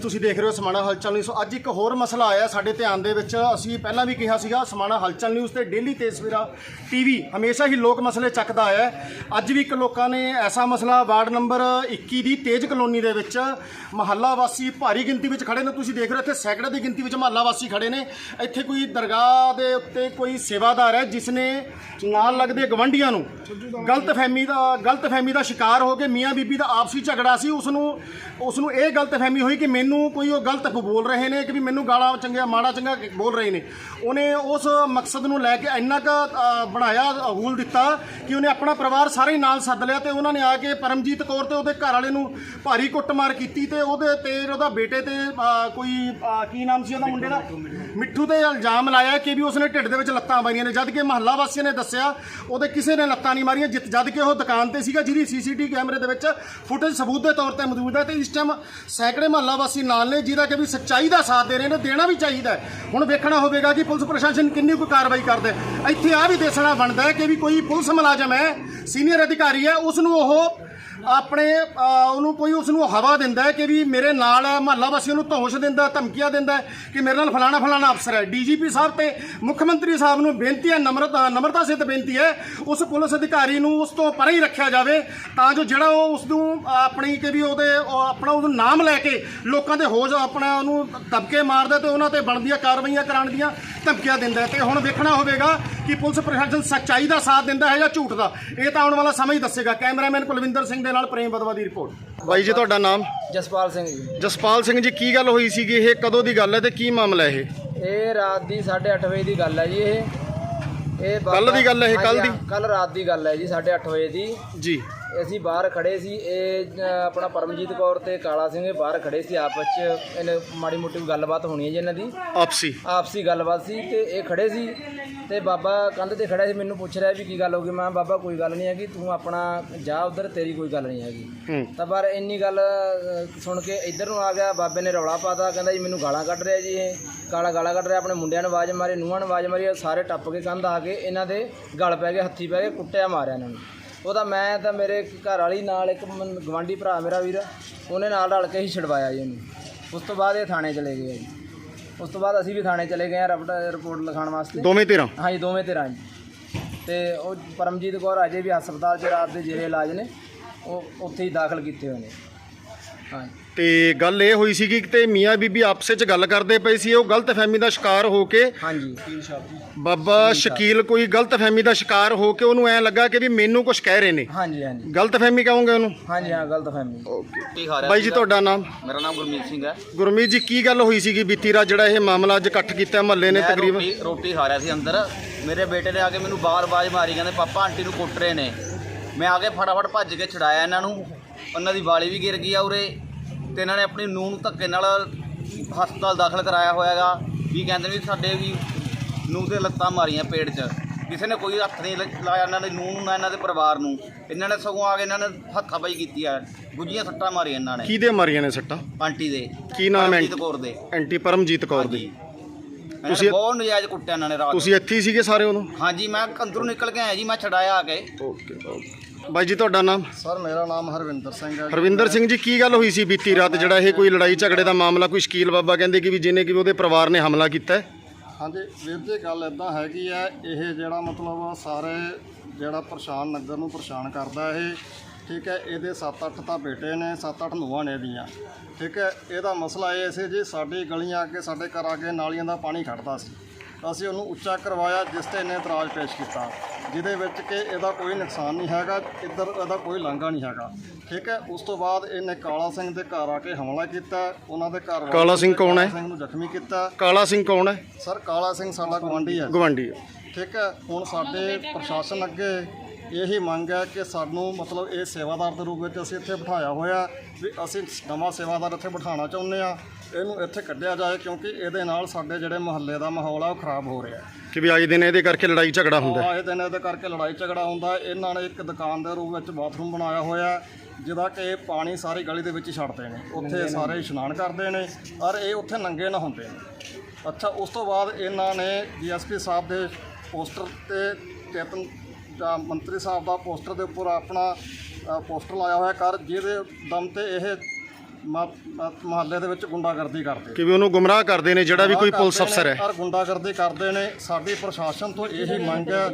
ਤੁਸੀਂ ਦੇਖ ਰਹੇ ਹੋ ਸਮਾਣਾ ਹਲਚਲ ਨਿਊਜ਼ ਅੱਜ ਇੱਕ ਹੋਰ ਮਸਲਾ ਆਇਆ ਸਾਡੇ ਧਿਆਨ ਦੇ ਵਿੱਚ। ਅਸੀਂ ਪਹਿਲਾਂ ਵੀ ਕਿਹਾ ਸੀਗਾ, ਸਮਾਣਾ ਹਲਚਲ ਨਿਊਜ਼ ਤੇ ਡੇਲੀ ਤੇਸਵੀਰਾ ਟੀਵੀ ਹਮੇਸ਼ਾ ਹੀ ਲੋਕ ਮਸਲੇ ਚੱਕਦਾ ਆਇਆ ਅੱਜ ਵੀ ਇੱਕ ਲੋਕਾਂ ਨੇ ਐਸਾ ਮਸਲਾ ਵਾਰਡ ਨੰਬਰ 21 ਦੀ ਤੇਜ ਕਲੋਨੀ ਦੇ ਵਿੱਚ ਮਹੱਲਾ ਵਾਸੀ ਭਾਰੀ ਗਿਣਤੀ ਵਿੱਚ ਖੜੇ ਨੇ। ਤੁਸੀਂ ਦੇਖ ਰਹੇ ਹੋ, ਇੱਥੇ ਸੈਂਕੜੇ ਦੀ ਗਿਣਤੀ ਵਿੱਚ ਮਹੱਲਾ ਵਾਸੀ ਖੜੇ ਨੇ। ਇੱਥੇ ਕੋਈ ਦਰਗਾਹ ਦੇ ਉੱਤੇ ਕੋਈ ਸੇਵਾਦਾਰ ਹੈ, ਜਿਸ ਨੇ ਨਾਲ ਲੱਗਦੇ ਗਵੰਡੀਆਂ ਨੂੰ ਗਲਤਫਹਿਮੀ ਦਾ ਗਲਤਫਹਿਮੀ ਦਾ ਸ਼ਿਕਾਰ ਹੋ ਕੇ ਮੀਆਂ ਬੀਬੀ ਦਾ ਆਪਸੀ ਝਗੜਾ ਸੀ। ਉਸ ਨੂੰ ਉਸ ਨੂੰ ਇਹ ਗਲਤਫਹਿਮੀ ਹੋਈ ਕਿ ਮੈਨੂੰ ਕੋਈ ਉਹ ਗਲਤ ਬੋਲ ਰਹੇ ਨੇ ਕਿ ਵੀ ਮੈਨੂੰ ਗਾਲਾਂ ਚੰਗੀਆਂ ਮਾੜਾ ਚੰਗਾ ਬੋਲ ਰਹੇ ਨੇ। ਉਹਨੇ ਉਸ ਮਕਸਦ ਨੂੰ ਲੈ ਕੇ ਇੰਨਾ ਕੁ ਬਣਾਇਆ ਅਹੂਲ ਦਿੱਤਾ ਕਿ ਉਹਨੇ ਆਪਣਾ ਪਰਿਵਾਰ ਸਾਰੇ ਨਾਲ ਸੱਦ ਲਿਆ ਤੇ ਉਹਨਾਂ ਨੇ ਆ ਕੇ ਪਰਮਜੀਤ ਕੌਰ ਤੇ ਉਹਦੇ ਘਰ ਵਾਲੇ ਨੂੰ ਭਾਰੀ ਕੁੱਟਮਾਰ ਕੀਤੀ ਤੇ ਉਹਦੇ ਤੇ ਉਹਦਾ ਬੇਟੇ ਤੇ ਕੋਈ ਕੀ ਨਾਮ ਸੀ ਉਹਦਾ ਮੁੰਡੇ ਦਾ? ਮਿੱਠੂ ਤੇ ਇਲਜ਼ਾਮ ਲਾਇਆ ਕਿ ਵੀ ਉਸਨੇ ਢਿੱਡ ਦੇ ਵਿੱਚ ਲੱਤਾਂ ਮਾਰੀਆਂ ਨੇ। ਜਦ ਕਿ ਮਹੱਲਾ ਵਾਸੀਆਂ ਨੇ ਦੱਸਿਆ ਉਹਦੇ ਕਿਸੇ ਨੇ ਲੱਤਾਂ ਨਹੀਂ ਮਾਰੀਆਂ। ਜਿਤ- ਜਦ ਕਿ ਉਹ ਦੁਕਾਨ ਤੇ ਸੀਗਾ ਜਿਹਦੀ ਸੀਸੀਟੀ ਕੈਮਰੇ ਦੇ ਵਿੱਚ ਫੁਟੇਜ ਸਬੂਤ ਦੇ ਤੌਰ ਤੇ ਮੌਜੂਦ ਹੈ ਤੇ ਇਸ ਟਾਈਮ ਸੈਂਕੜੇ ਮਹੱਲਾ ਵਾਸੀ ਨਾਲ ਨੇ, ਜਿਹਦਾ ਕਿ ਵੀ ਸੱਚਾਈ ਦਾ ਸਾਥ ਦੇ ਰਹੇ ਨੇ, ਦੇਣਾ ਵੀ ਚਾਹੀਦਾ ਹੁਣ ਵੇਖਣਾ ਹੋਵੇਗਾ ਕਿ ਪੁਲਿਸ ਪ੍ਰਸ਼ਾਸਨ ਕਿੰਨੀ ਕੁ ਕਾਰਵਾਈ ਕਰਦਾ। ਇੱਥੇ ਆ ਵੀ ਦੇਖਣਾ ਬਣਦਾ ਹੈ ਕਿ ਵੀ ਕੋਈ ਪੁਲਿਸ ਮੁਲਾਜ਼ਮ ਹੈ, ਸੀਨੀਅਰ ਅਧਿਕਾਰੀ ਹੈ ਉਸ ਨੂੰ ਉਹ ਆਪਣੇ ਅ, ਉਹਨੂੰ ਕੋਈ ਉਸ ਨੂੰ ਹਵਾ ਦਿੰਦਾ ਹੈ ਕਿ ਵੀ ਮੇਰੇ ਨਾਲ ਮਹੱਲਾ ਵਾਸੀਆਂ ਨੂੰ ਧੌਂਸ ਦਿੰਦਾ ਧਮਕੀਆਂ ਦਿੰਦਾ ਹੈ ਕਿ ਮੇਰੇ ਨਾਲ ਫਲਾਣਾ ਫਲਾਣਾ ਅਫਸਰ ਹੈ। ਡੀਜੀਪੀ ਸਾਹਿਬ ਤੇ ਮੁੱਖ ਮੰਤਰੀ ਸਾਹਿਬ ਨੂੰ ਬੇਨਤੀ ਹੈ ਨਮਰਤਾ ਨਮਰਤਾ ਸਿੱਧ ਬੇਨਤੀ ਹੈ ਉਸ ਪੁਲਿਸ ਅਧਿਕਾਰੀ ਨੂੰ ਉਸ ਤੋਂ ਪਰੇ ਹੀ ਰੱਖਿਆ ਜਾਵੇ ਤਾਂ ਜੋ ਜਿਹੜਾ ਉਹ ਉਸ ਨੂੰ ਆਪਣੀ ਕਿ ਵੀ ਉਹਦੇ ਉਹ ਆਪਣਾ ਉਹਨੂੰ ਨਾਮ ਲੈ ਕੇ ਲੋਕਾਂ ਦੇ ਹੋਜ ਆਪਣਾ ਉਹਨੂੰ ਦਬਕੇ ਮਾਰਦਾ ਤੇ ਉਹਨਾਂ ਤੇ ਬਣਦੀਆਂ ਕਾਰਵਾਈਆਂ ਕਰਾਉਣ ਦੀਆਂ ਧਮਕੀਆਂ ਦਿੰਦਾ ਹੈ। ਤੇ ਹੁਣ ਵੇਖਣਾ ਹੋਵੇਗਾ ਕਿ ਪੁਲਿਸ ਪ੍ਰਸ਼ਾਸਨ ਸੱਚਾਈ ਦਾ ਸਾਥ ਦਿੰਦਾ ਹੈ ਜਾਂ ਝੂਠ ਦਾ? ਇਹ ਤਾਂ ਆਉਣ ਵਾਲਾ ਸਮਾਂ ਹੀ ਦੱਸੇਗਾ। ਕੈਮਰਾਮੈਨ ਕੁਲਵਿੰਦਰ ਸਿੰਘ ਦੇ ਨਾਲ ਪ੍ਰੇਮ ਬਦਵਾ ਦੀ ਰਿਪੋਰਟ। ਬਾਈ ਜੀ ਤੁਹਾਡਾ ਨਾਮ? ਜਸਪਾਲ ਸਿੰਘ ਜੀ। ਜਸਪਾਲ ਸਿੰਘ ਜੀ ਕੀ ਗੱਲ ਹੋਈ ਸੀਗੀ? ਇਹ ਕਦੋਂ ਦੀ ਗੱਲ ਹੈ ਤੇ ਕੀ ਮਾਮਲਾ ਇਹ? ਇਹ ਰਾਤ ਦੀ 8:30 ਵਜੇ ਦੀ ਗੱਲ ਹੈ ਜੀ ਇਹ। ਇਹ ਕੱਲ੍ਹ ਦੀ ਗੱਲ ਹੈ ਇਹ, ਕੱਲ੍ਹ ਦੀ? ਕੱਲ ਰਾਤ ਦੀ ਗੱਲ ਹੈ ਜੀ 8:30 ਵਜੇ ਦੀ। ਜੀ। ਅਸੀਂ ਬਾਹਰ ਖੜੇ ਸੀ ਇਹ ਆਪਣਾ ਪਰਮਜੀਤ ਕੌਰ ਤੇ ਕਾਲਾ ਸਿੰਘ ਇਹ ਬਾਹਰ ਖੜੇ ਸੀ ਆਪਸ ਚ ਇਹਨੇ ਮਾੜੀ ਮੋਟੀ ਗੱਲਬਾਤ ਹੋਣੀ ਹੈ ਜੀ ਇਹਨਾਂ ਦੀ। ਆਪਸੀ। ਆਪਸੀ ਗੱਲਬਾਤ ਸੀ ਤੇ ਇਹ ਖੜੇ ਸੀ ਤੇ ਬਾਬਾ ਕੰਧ ਤੇ ਖੜਾ ਸੀ ਮੈਨੂੰ ਪੁੱਛ ਰਿਹਾ ਵੀ ਕੀ ਗੱਲ ਹੋ ਗਈ? ਮੈਂ ਕਿਹਾ, ਬਾਬਾ ਕੋਈ ਗੱਲ ਨਹੀਂ ਹੈਗੀ ਤੂੰ ਆਪਣਾ ਜਾ ਉਧਰ ਤੇਰੀ ਕੋਈ ਗੱਲ ਨਹੀਂ ਹੈਗੀ। ਤਾਂ ਪਰ ਇੰਨੀ ਗੱਲ ਅ, ਸੁਣ ਕੇ ਇੱਧਰ ਨੂੰ ਆ ਗਿਆ ਬਾਬੇ ਨੇ ਰੌਲਾ ਪਾਤਾ ਕਹਿੰਦਾ ਜੀ ਮੈਨੂੰ ਗਾਲਾਂ ਕੱਢ ਰਿਹਾ ਜੀ ਇਹ ਕਾਲਾ ਗਾਲਾਂ ਕੱਢ ਰਿਹਾ ਆਪਣੇ ਮੁੰਡਿਆਂ ਨੂੰ ਆਵਾਜ਼ ਮਾਰੀ ਨੂੰਹਾਂ ਨੂੰ ਆਵਾਜ਼ ਮਾਰੀ ਇਹ ਸਾਰੇ ਟੱਪ ਕੇ ਕੰਧ ਆ ਕੇ ਇਹਨਾਂ ਦੇ ਗਲ ਪੈ ਗਏ ਹੱਥੀ ਪੈ ਗਏ ਕੁੱਟਿਆ ਮਾਰਿਆ ਇਹਨਾਂ ਨੂੰ। ਉਹਦਾ ਮੈਂ ਤਾਂ ਮੇਰੇ ਘਰ ਵਾਲੀ ਨਾਲ ਇੱਕ ਗਵਾਂਢੀ ਭਰਾ ਮੇਰਾ ਵੀਰ ਉਹਨੇ ਨਾਲ ਰਲ ਕੇ ਹੀ ਛਡਵਾਇਆ ਜੀ ਇਹਨੂੰ ਉਸ ਤੋਂ ਬਾਅਦ ਇਹ ਥਾਣੇ ਚਲੇ ਗਏ ਜੀ। ਉਸ ਤੋਂ ਬਾਅਦ ਅਸੀਂ ਵੀ ਥਾਣੇ ਚਲੇ ਗਏ ਆ ਰਿਪੋਰਟ ਲਿਖਾਉਣ ਵਾਸਤੇ। ਦੋਵੇਂ ਧਿਰਾਂ? ਹਾਂਜੀ ਦੋਵੇਂ ਧਿਰਾਂ ਜੀ। ਤੇ ਉਹ ਪਰਮਜੀਤ ਕੌਰ ਅਜੇ ਵੀ ਹਸਪਤਾਲ 'ਚ ਰਾਤ ਦੇ ਜੇਰੇ ਇਲਾਜ ਨੇ। ਉਹ ਉੱਥੇ ਹੀ ਦਾਖਲ ਕੀਤੇ ਹੋਏ ਨੇ। ਤੇ ਗੱਲ ਇਹ ਹੋਈ ਸੀਗੀ ਕਿ ਤੇ ਮੀਆਂ ਬੀਬੀ ਆਪਸੇ ਚ ਗੱਲ ਕਰਦੇ ਪਏ ਸੀ ਉਹ ਗਲਤਫਹਿਮੀ ਦਾ ਸ਼ਿਕਾਰ ਹੋ ਕੇ ਹਾਂਜੀ। ਬਾਬਾ ਸ਼ਕੀਲ ਕੋਈ ਗਲਤਫਹਿਮੀ ਦਾ ਸ਼ਿਕਾਰ ਹੋ ਕੇ ਉਹਨੂੰ ਐ ਲੱਗਾ ਕਿ ਵੀ ਮੈਨੂੰ ਕੁਝ ਕਹਿ ਰਹੇ ਨੇ। ਹਾਂਜੀ ਹਾਂਜੀ। ਗਲਤਫਹਿਮੀ ਕਹੋਗੇ ਉਹਨੂੰ? ਹਾਂਜੀ ਹਾਂ ਗਲਤ ਫਹਿਮੀ। ਕੀ ਹਾਰਿਆ ਬਾਈ ਜੀ ਤੁਹਾਡਾ ਨਾਮ? ਮੇਰਾ ਨਾਮ ਗੁਰਮੀਤ ਸਿੰਘ ਹੈ। ਗੁਰਮੀਤ ਜੀ ਕੀ ਗੱਲ ਹੋਈ ਸੀਗੀ ਬੀਤੀ ਰਾਤ ਜਿਹੜਾ ਇਹ ਮਾਮਲਾ ਅੱਜ ਇਕੱਠ ਕੀਤਾ ਮਹੱਲੇ ਨੇ ਮੈਂ ਤਕਰੀਬਨ? ਰੋਟੀ ਰੋਟੀ ਖਾ ਰਿਹਾ ਸੀ ਅੰਦਰ। ਮੇਰੇ ਬੇਟੇ ਨੇ ਆ ਕੇ ਮੈਨੂੰ ਬਾਹਰ ਆਵਾਜ਼ ਮਾਰੀ ਕਹਿੰਦੇ ਪਾਪਾ ਆਂਟੀ ਨੂੰ ਕੁੱਟ ਰਹੇ ਨੇ। ਮੈਂ ਆ ਕੇ ਫਟਾਫਟ ਭੱਜ ਕੇ ਛਡਾਇਆ ਇਹਨਾਂ ਨੂੰ। ਉਹਨਾਂ ਦੀ ਵਾਲੀ ਵੀ ਗਿਰ ਗਈ ਆ ਉਰੇ ਤੇ ਇਹਨਾਂ ਨੇ ਆਪਣੀ ਨੂੰਹ ਨੂੰ ਧੱਕੇ ਨਾਲ ਹਸਪਤਾਲ ਦਾਖਲ ਕਰਾਇਆ ਹੋਇਆਗਾ। ਵੀ ਕਹਿੰਦੇ ਵੀ ਸਾਡੇ ਵੀ ਨੂੰਹ ਦੇ ਲੱਤਾਂ ਮਾਰੀਆਂ ਪੇਟ 'ਚ। ਕਿਸੇ ਨੇ ਕੋਈ ਹੱਥ ਨਹੀਂ ਲ- ਲਾਇਆ ਇਹਨਾਂ ਦੀ ਨੂੰਹ ਨੂੰ ਨਾ ਇਹਨਾਂ ਦੇ ਪਰਿਵਾਰ ਨੂੰ। ਇਹਨਾਂ ਨੇ ਸਗੋਂ ਆ ਕੇ ਇਹਨਾਂ ਨੇ ਹੱਥਾਪਾਈ ਕੀਤੀ ਆ। ਗੁੱਜੀਆਂ ਸੱਟਾਂ ਮਾਰੀਆਂ ਇਹਨਾਂ ਨੇ। ਕਿਹਦੇ ਮਾਰੀਆਂ ਨੇ ਸੱਟਾਂ? ਆਂਟੀ ਦੇ। ਕੀ ਨਾਮ ਹੈ? ਪਰਮਜੀਤ ਕੌਰ ਦੇ। ਐਂਟੀ ਪਰਮਜੀਤ ਕੌਰ ਹਾਂਜੀ। ਦੀ ਤੁਸੀਂ ਤੁਸੀਂ- ਬਹੁਤ ਨਜਾਇਜ਼ ਕੁੱਟਿਆ ਇਹਨਾਂ ਨੇ ਰਾਤ ਤੁਸੀਂ ਇੱਥੇ ਹੀ ਸੀਗੇ ਸਾਰੇ ਉਦੋਂ? ਹਾਂਜੀ ਮੈਂ ਅੰਦਰੋਂ ਨਿਕਲ ਕੇ ਆਇਆ ਜੀ ਮੈਂ ਛਡਾਇਆ ਆ ਕੇ। Okay okay. ਬਾਈ ਜੀ ਤੁਹਾਡਾ ਨਾਮ? ਸਰ ਮੇਰਾ ਨਾਮ ਹਰਵਿੰਦਰ ਸਿੰਘ ਹੈ ਹਰਵਿੰਦਰ ਸਿੰਘ ਜੀ ਕੀ ਗੱਲ ਹੋਈ ਸੀ ਬੀਤੀ ਰਾਤ? ਜਿਹੜਾ ਇਹ ਕੋਈ ਲੜਾਈ ਝਗੜੇ ਦਾ ਮਾਮਲਾ ਕੋਈ ਸ਼ਕੀਲ ਬਾਬਾ ਕਹਿੰਦੇ ਕਿ ਵੀ ਜਿਹਨੇ ਕਿ ਉਹਦੇ ਪਰਿਵਾਰ ਨੇ ਹਮਲਾ ਕੀਤਾ ਹੈ? ਹਾਂਜੀ ਵੀਰ ਜੀ ਗੱਲ ਇਦਾਂ ਹੈਗੀ ਹੈ ਇਹ ਜਿਹੜਾ ਮਤਲਬ ਸਾਰੇ ਜਿਹੜਾ ਪਰੇਸ਼ਾਨ ਨਗਰ ਨੂੰ ਪਰੇਸ਼ਾਨ ਕਰਦਾ ਇਹ ਠੀਕ ਹੈ ਇਹਦੇ 7-8 ਤਾਂ ਬੇਟੇ ਨੇ 7-8 ਨੂੰਹਾਂ ਨੇ ਇਹਦੀਆਂ ਠੀਕ ਹੈ ਇਹਦਾ ਮਸਲਾ ਇਹ ਸੀ ਜੀ ਸਾਡੀ ਗਲੀਆਂ ਅੱਗੇ ਸਾਡੇ ਘਰ ਅੱਗੇ ਨਾਲੀਆਂ ਦਾ ਪਾਣੀ ਖੜਦਾ ਸੀ। ਅਸੀਂ ਉਹਨੂੰ ਉੱਚਾ ਕਰਵਾਇਆ ਜਿਸ ਤੇ ਇਹਨੇ ਇਤਰਾਜ਼ ਪੇਸ਼ ਕੀਤਾ। ਜਿਹਦੇ ਵਿੱਚ ਕਿ ਇਹਦਾ ਕੋਈ ਨੁਕਸਾਨ ਨਹੀਂ ਹੈਗਾ ਇੱਧਰ ਇਹਦਾ ਕੋਈ ਲਾਂਘਾ ਨਹੀਂ ਹੈਗਾ। ਠੀਕ ਹੈ ਉਸ ਤੋਂ ਬਾਅਦ ਇਹਨੇ ਕਾਲਾ ਸਿੰਘ ਦੇ ਘਰ ਆ ਕੇ ਹਮਲਾ ਕੀਤਾ ਉਹਨਾਂ ਦੇ ਘਰ ਕਾਲਾ ਸਿੰਘ ਕੌਣ ਹੈ? ਸਿੰਘ ਨੂੰ ਜ਼ਖਮੀ ਕੀਤਾ। ਕਾਲਾ ਸਿੰਘ ਕੌਣ ਹੈ? ਸਰ ਕਾਲਾ ਸਿੰਘ ਸਾਡਾ ਗਵਾਂਢੀ ਹੈ। ਗਵਾਂਢੀ ਠੀਕ ਹੈ ਹੁਣ ਸਾਡੇ ਪ੍ਰਸ਼ਾਸਨ ਅੱਗੇ ਇਹੀ ਮੰਗ ਹੈ ਕਿ ਸਾਨੂੰ ਮਤਲਬ ਇਹ ਸੇਵਾਦਾਰ ਦੇ ਰੂਪ ਵਿੱਚ ਅਸੀਂ ਇੱਥੇ ਬਿਠਾਇਆ ਹੋਇਆ ਵੀ ਅਸੀਂ ਨਵਾਂ ਸੇਵਾਦਾਰ ਇੱਥੇ ਬਿਠਾਉਣਾ ਚਾਹੁੰਦੇ ਆ ਇਹਨੂੰ ਇੱਥੇ ਕੱਢਿਆ ਜਾਏ ਕਿਉਂਕਿ ਇਹਦੇ ਨਾਲ ਸਾਡੇ ਜਿਹੜੇ ਮੁਹੱਲੇ ਦਾ ਮਾਹੌਲ ਆ ਉਹ ਖਰਾਬ ਹੋ ਰਿਹਾ ਕਿ ਵੀ ਆਏ ਦਿਨ ਇਹਦੇ ਕਰਕੇ ਲੜਾਈ ਝਗੜਾ ਹੁੰਦਾ ਹੈ। ਆਏ ਦਿਨ ਇਹਦੇ ਕਰਕੇ ਲੜਾਈ ਝਗੜਾ ਹੁੰਦਾ ਇਹਨਾਂ ਨੇ ਇੱਕ ਦੁਕਾਨ ਦੇ ਰੂਪ ਵਿੱਚ ਬਾਥਰੂਮ ਬਣਾਇਆ ਹੋਇਆ ਜਿਹਦਾ ਕਿ ਪਾਣੀ ਸਾਰੀ ਗਲੀ ਦੇ ਵਿੱਚ ਹੀ ਛੱਡਦੇ ਨੇ। ਉੱਥੇ ਸਾਰੇ ਇਸ਼ਨਾਨ ਕਰਦੇ ਨੇ ਔਰ ਇਹ ਉੱਥੇ ਨੰਗੇ ਨਾ ਹੁੰਦੇ ਨੇ। ਅੱਛਾ ਉਸ ਤੋਂ ਬਾਅਦ ਇਹਨਾਂ ਨੇ ਡੀਐਸਪੀ ਸਾਹਿਬ ਦੇ ਪੋਸਟਰ ਤੇ ਚੇਤਨ ਜਾਂ ਮੰਤਰੀ ਸਾਹਿਬ ਦਾ ਪੋਸਟਰ ਦੇ ਉੱਪਰ ਆਪਣਾ ਅ, ਪੋਸਟਰ ਲਾਇਆ ਹੋਇਆ ਕਰ ਜਿਹਦੇ ਦਮ ਤੇ ਇਹ ਮੁਹੱਲੇ ਦੇ ਵਿੱਚ ਗੁੰਡਾਗਰਦੀ ਕਰਦੇ। ਕਿ ਵੀ ਉਹਨੂੰ ਗੁੰਮਰਾਹ ਕਰਦੇ ਨੇ ਜਿਹੜਾ ਵੀ ਕੋਈ ਪੁਲਿਸ ਅਫਸਰ ਹੈ? ਔਰ ਗੁੰਡਾਗਰਦੀ ਕਰਦੇ ਨੇ। ਸਾਡੀ ਪ੍ਰਸ਼ਾਸਨ ਤੋਂ ਇਹੀ ਮੰਗ ਹੈ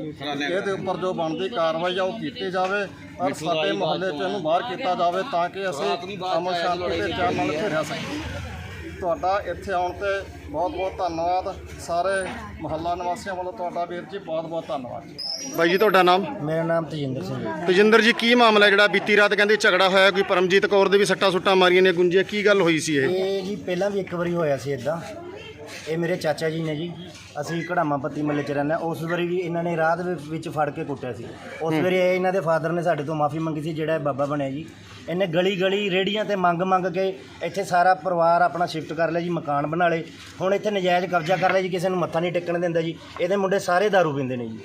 ਇਹਦੇ ਉੱਪਰ ਜੋ ਬਣਦੀ ਕਾਰਵਾਈ ਆ ਉਹ ਕੀਤੀ ਜਾਵੇ ਔਰ ਸਾਡੇ ਮੁਹੱਲੇ 'ਚ ਇਹਨੂੰ ਬਾਹਰ ਕੀਤਾ ਜਾਵੇ ਤਾਂ ਕਿ ਅਸੀਂ ਅਮਨ ਸ਼ਾਂਤੀ ਤੇ ਚੈਨ ਨਾਲ ਇੱਥੇ ਰਹਿ ਸਕੀਏ। ਤੁਹਾਡਾ ਇੱਥੇ ਆਉਣ ਤੇ ਬਹੁਤ ਬਹੁਤ ਧੰਨਵਾਦ। ਸਾਰੇ ਮੁਹੱਲਾ ਨਿਵਾਸੀਆਂ ਵੱਲੋਂ ਤੁਹਾਡਾ ਵੀਰ ਜੀ ਬਹੁਤ ਬਹੁਤ ਧੰਨਵਾਦ ਜੀ। ਬਾਈ ਜੀ ਤੁਹਾਡਾ ਨਾਮ? ਮੇਰਾ ਨਾਮ ਤਜਿੰਦਰ ਸਿੰਘ ਹੈ। ਤਜਿੰਦਰ ਜੀ ਕੀ ਮਾਮਲਾ ਜਿਹੜਾ ਬੀਤੀ ਰਾਤ ਕਹਿੰਦੇ ਝਗੜਾ ਹੋਇਆ ਕੋਈ ਪਰਮਜੀਤ ਕੌਰ ਦੇ ਵੀ ਸੱਟਾਂ ਸੁੱਟਾਂ ਮਾਰੀਆਂ ਨੇ ਗੁੰਜੀਆਂ ਕੀ ਗੱਲ ਹੋਈ ਸੀ ਇਹ? ਇਹ ਜੀ ਪਹਿਲਾਂ ਵੀ ਇੱਕ ਵਾਰੀ ਹੋਇਆ ਸੀ ਇਦਾਂ ਇਹ ਮੇਰੇ ਚਾਚਾ ਜੀ ਨੇ ਜੀ। ਅਸੀਂ ਘੜਾਮਾ ਪੱਤੀ ਮੱਲੇ ਚ ਰਹਿੰਦੇ। ਹਾਂ ਉਸ ਵਾਰੀ ਵੀ ਇਹਨਾਂ ਨੇ ਰਾਤ ਵਿ- ਵਿੱਚ ਫੜ ਕੇ ਕੁੱਟਿਆ ਸੀ। ਉਸ ਵਾਰੀ ਇਹ ਇਹਨਾਂ ਦੇ ਫਾਦਰ ਨੇ ਸਾਡੇ ਤੋਂ ਮਾਫੀ ਮੰਗੀ ਸੀ ਜਿਹੜਾ ਇਹ ਬਾਬਾ ਬਣਿਆ ਜੀ। ਇਹਨੇ ਗਲੀ ਗਲੀ ਰੇੜੀਆਂ ਤੇ ਮੰਗ ਮੰਗ ਕੇ ਇੱਥੇ ਸਾਰਾ ਪਰਿਵਾਰ ਆਪਣਾ ਸ਼ਿਫਟ ਕਰ ਲਿਆ ਜੀ ਮਕਾਨ ਬਣਾ ਲਏ। ਹੁਣ ਇੱਥੇ ਨਜਾਇਜ਼ ਕਬਜ਼ਾ ਕਰ ਲਿਆ ਜੀ ਕਿਸੇ ਨੂੰ ਮੱਥਾ ਨਹੀਂ ਟੇਕਣ ਦਿੰਦਾ ਜੀ। ਇਹਦੇ ਮੁੰਡੇ ਸਾਰੇ दारू ਪੀਂਦੇ ਨੇ ਜੀ।